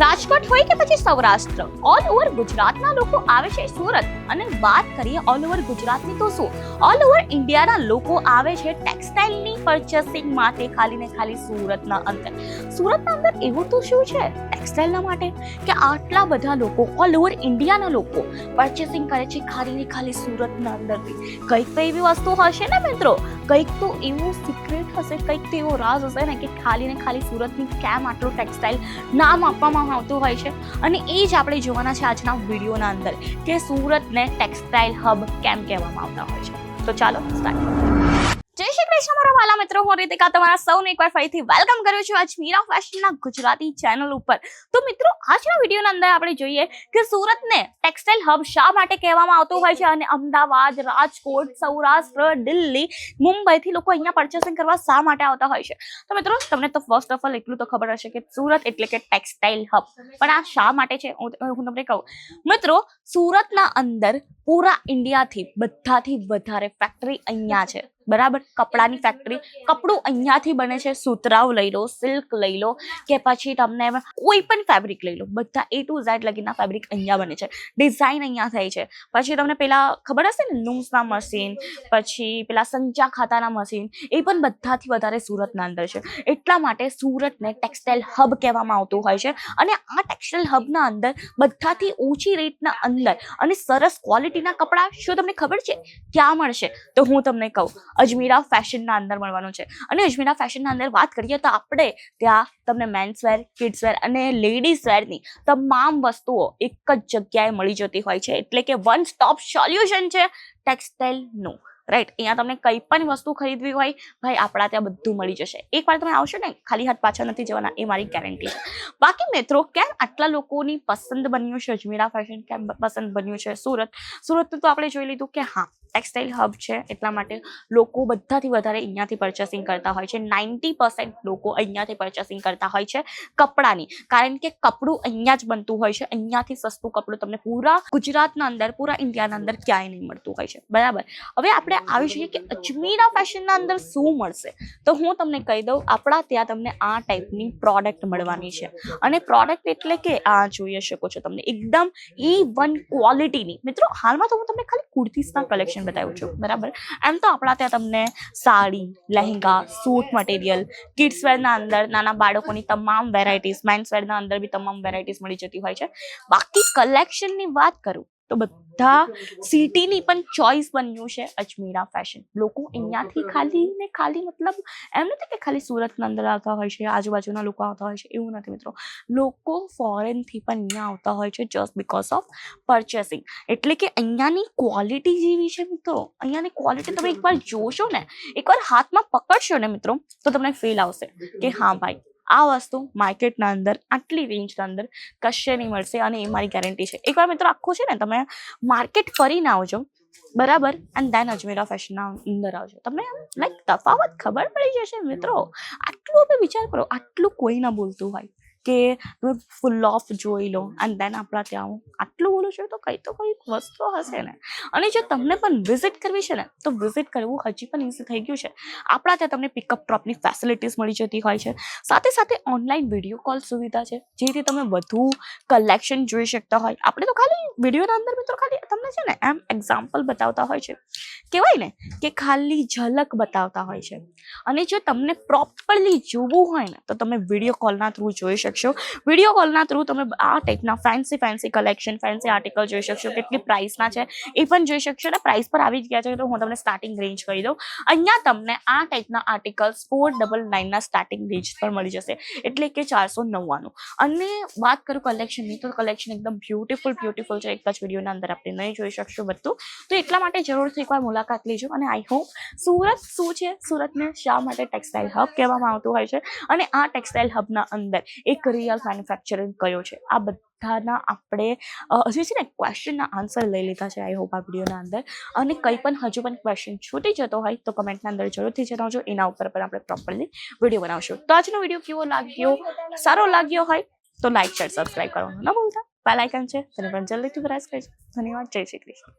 રાજકોટ હોય કે પછી સૌરાષ્ટ્ર ઓલ ઓવર ગુજરાતના લોકો આવે છે સુરત. અને વાત કરીએ ઓલ ઓવર ગુજરાતની તો શું? ઓલ ઓવર ઇન્ડિયાના લોકો આવે છે ટેક્સટાઇલની પરચેસિંગ માટે ખાલી ને ખાલી સુરતના અંદર. સુરતના અંદર એવું તો શું છે? ટેક્સટાઇલના માટે? કે આટલા બધા લોકો ઓલ ઓવર ઇન્ડિયાના લોકો પરચેસિંગ કરે છે ખાલી ને ખાલી સુરતના અંદરથી. કઈ કઈ એવી વસ્તુ હશે ને મિત્રો કંઈક તો એવું સિક્રેટ હશે, કંઈક તો એવો રાજ હશે ને કે ખાલી ને ખાલી સુરતની કેમ આટલું ટેક્સટાઇલ નામ આપવામાં આવતું હોય છે? અને એ જ આપણે જોવાના છે આજના વિડીયોના અંદર કે સુરતને ટેક્સટાઇલ હબ કેમ કહેવામાં આવતા હોય છે. તો ચાલો સ્ટાર્ટ જય કૃષ્ણ. મારા વાલા મિત્રો, હું રીતિકા તમારા સૌને એકવાર ફરીથી વેલકમ કરું છું અજમીરા ફેશનના ગુજરાતી ચેનલ ઉપર. તો મિત્રો, આજના વિડીયોના અંદર આપણે જોઈએ કે સુરતને ટેક્સટાઇલ હબ શા માટે કહેવામાં આવતું હોય છે અને અમદાવાદ, રાજકોટ, સૌરાષ્ટ્ર, દિલ્હી, મુંબઈથી લોકો અહીંયા પરચેસિંગ કરવા શા માટે આવતા હોય છે? તો મિત્રો, તમને તો ફર્સ્ટ ઓફ ઓલ એટલું તો ખબર હશે કે સુરત એટલે કે ટેક્સટાઇલ હબ પણ આ શા માટે છે? હું તમને કહું. મિત્રો, સુરતના અંદર પૂરા ઇન્ડિયાથી બધાથી વધારે ફેક્ટરી અહીંયા છે. બરાબર? કપડાની ફેક્ટરી કપડું અહીંયાથી બને છે સુતરાવ લઈ લો સિલ્ક લઈ લો કે પછી તમને કોઈ પણ ફેબ્રિક લઈ લો. બધા એ ટુ ઝેડ લગીના ફેબ્રિક અહીંયા બને છે. ડિઝાઇન અહીંયા થાય છે. પછી તમને પેલા ખબર હશે ને લૂમ્સના મશીન પછી પેલા સંચા ખાતાના મશીન એ પણ બધાથી વધારે સુરતના અંદર છે. એટલા માટે સુરતને ટેક્સટાઇલ હબ કહેવામાં આવતું હોય છે. અને આ ટેક્સટાઇલ હબના અંદર બધાથી ઓછી રેટના અંદર અને સરસ ક્વોલિટીના કપડાં શું તમને ખબર છે? ક્યાં મળશે? તો હું તમને કહું. અજમીરા ફેશનના અંદર મળવાનું છે. અને અજમીરા ફેશનના અંદર વાત કરીએ તો આપણે ત્યાં તમને મેન્સ વેર કિડ્સ વેર અને લેડીઝ વેરની તમામ વસ્તુઓ એક જ જગ્યાએ મળી જતી હોય છે. એટલે કે વન સ્ટોપ સોલ્યુશન છે ટેક્સટાઇલનું રાઈટ અહીંયા તમને કંઈ પણ વસ્તુ ખરીદવી હોય, ભાઈ આપણા ત્યાં બધું મળી જશે. એકવાર તમે આવશો ને, ખાલી હાથ પાછા નથી જવાના, એ મારી ગેરંટી છે. બાકી મિત્રો, કેમ આટલા લોકોની પસંદ બન્યું છે અજમીરા ફેશન કેમ પસંદ બન્યું છે? સુરત? સુરતનું તો આપણે જોઈ લીધું કે હા ટેક્સટાઇલ હબ છે, એટલા માટે લોકો બધાથી વધારે અહીંયાથી પરચેસિંગ કરતા હોય છે. નાઇન્ટી પર્સન્ટ લોકો અહીંયાથી પરચેસિંગ કરતા હોય છે કપડાની. કારણ કે કપડું અહીંયા જ બનતું હોય છે. અહીંયાથી સસ્તું કપડું તમને પૂરા ગુજરાતના અંદર, પૂરા ઇન્ડિયાના અંદર ક્યાંય નહીં મળતું હોય છે. બરાબર? હવે આપણે આવી જઈએ કે અજમીરા ફેશનના અંદર શું મળશે? તો હું તમને કહી દઉં, આપણા ત્યાં તમને આ ટાઈપની પ્રોડક્ટ મળવાની છે. અને પ્રોડક્ટ એટલે કે આ જોઈ શકો છો તમને. એકદમ ઈ વન ક્વોલિટીની મિત્રો, હાલમાં તો હું તમને ખાલી કુર્તીસના કલેક્શન બતાવું છું. બરાબર? એમ તો આપણા ત્યાં તમને sari lehenga suit material kids વેરના અંદર નાના બાળકોની તમામ વેરાયટીઝ મેન્સ વેરના અંદર બી તમામ વેરાયટીઝ મળી જતી હોય છે. બાકી કલેક્શનની વાત કરું તો બધા સિટીની પણ ચોઇસ બન્યું છે અજમીરા ફેશન લોકો અહીંયાથી ખાલી ને ખાલી મતલબ એમ નથી કે ખાલી સુરતના અંદર આવતા હોય છે આજુબાજુના લોકો આવતા હોય છે એવું નથી મિત્રો. લોકો ફોરેનથી પણ અહીંયા આવતા હોય છે જસ્ટ બિકોઝ ઓફ પરચેસિંગ એટલે કે અહીંયાની ક્વોલિટી જેવી છે મિત્રો. અહીંયાની ક્વોલિટી તમે એકવાર જોશો ને એકવાર હાથમાં પકડશો ને મિત્રો તો તમને ફીલ આવશે કે હા ભાઈ આ વસ્તુ માર્કેટના અંદર, આટલી રેન્જના અંદર કશે નહીં મળશે અને એ મારી ગેરંટી છે. એકવાર મિત્રો આખું છે ને તમે માર્કેટ ફરીને આવજો, બરાબર? એન્ડ દેન અજમેરા ફેશનના અંદર આવજો. તમને લાઈક તફાવત ખબર પડી જશે મિત્રો. આટલું આપણે વિચાર કરો, આટલું કોઈ ના બોલતું હોય. કે તમે ફૂલ ઓફ જોઈ લો અને દેન આપણા ત્યાં હું આટલું બોલું છું તો કંઈ તો કોઈ વસ્તુ હશે ને. અને જો તમને પણ વિઝિટ કરવી છે ને, તો વિઝિટ કરવું હજી પણ ઇઝી થઈ ગયું છે. આપણા ત્યાં તમને પિકઅપ ડ્રોપની ફેસિલિટીઝ મળી જતી હોય છે. સાથે સાથે ઓનલાઈન વીડિયો કોલ સુવિધા છે, જેથી તમે વધુ કલેક્શન જોઈ શકતા હોય. આપણે તો ખાલી વિડીયોના અંદર મિત્રો ખાલી તમને છે ને એમ એક્ઝામ્પલ બતાવતા હોય છે. કહેવાય ને કે ખાલી ઝલક બતાવતા હોય છે. અને જો તમને પ્રોપરલી જોવું હોય ને, તો તમે વીડિયો કોલના થ્રુ જોઈ શકશો. વીડિયો કોલના થ્રુ તમે આ ટાઈપના fancy fancy collection fancy article જોઈ શકશો, કેટલી પ્રાઇસના છે, એ પણ જોઈ શકશો. અને પ્રાઇસ પર આવી જ ગયા છે તો હું તમને સ્ટાર્ટિંગ રેન્જ કહી દઉં. અહીંયા તમને આ ટાઈપના આર્ટિકલ્સ ફોર ડબલ નાઇનના સ્ટાર્ટિંગ રેન્જ પર મળી જશે. એટલે કે ચારસો નવ્વાણું. અને વાત કરું કલેક્શનની તો કલેક્શન એકદમ બ્યુટીફુલ બ્યુટીફુલ છે. એક જ વિડીયોના અંદર આપણે નહીં જોઈ શકશો બધું. તો એટલા માટે જરૂરથી એકવાર મુલાકાત લેજો અને આઈ હોપ સુરત શું છે? સુરતને શા માટે ટેક્સટાઇલ હબ કહેવામાં આવતું હોય છે? અને આ ટેક્સટાઇલ હબના અંદર એક રિયલ મેન્યુફેક્ચરિંગ કયો છે? આ બધાના આપણે હજી છે ને ક્વેશ્ચનના આન્સર લઈ લીધા છે આઈ હોપ આ વિડીયોના અંદર. અને કંઈ પણ હજુ પણ ક્વેશ્ચન છૂટી જતો હોય, તો કમેન્ટના અંદર જરૂરથી જણાવજો. એના ઉપર પણ આપણે પ્રોપરલી વીડિયો બનાવશું. તો આજનો વીડિયો કેવો લાગ્યો? સારો લાગ્યો હોય, તો લાઇક શેર સબસ્ક્રાઈબ કરવાનું ન ભૂલતા. બેલ આઇકન છે, તેને પણ જલ્દીથી પ્રેસ કરજો. ધન્યવાદ. જય શ્રી કૃષ્ણ.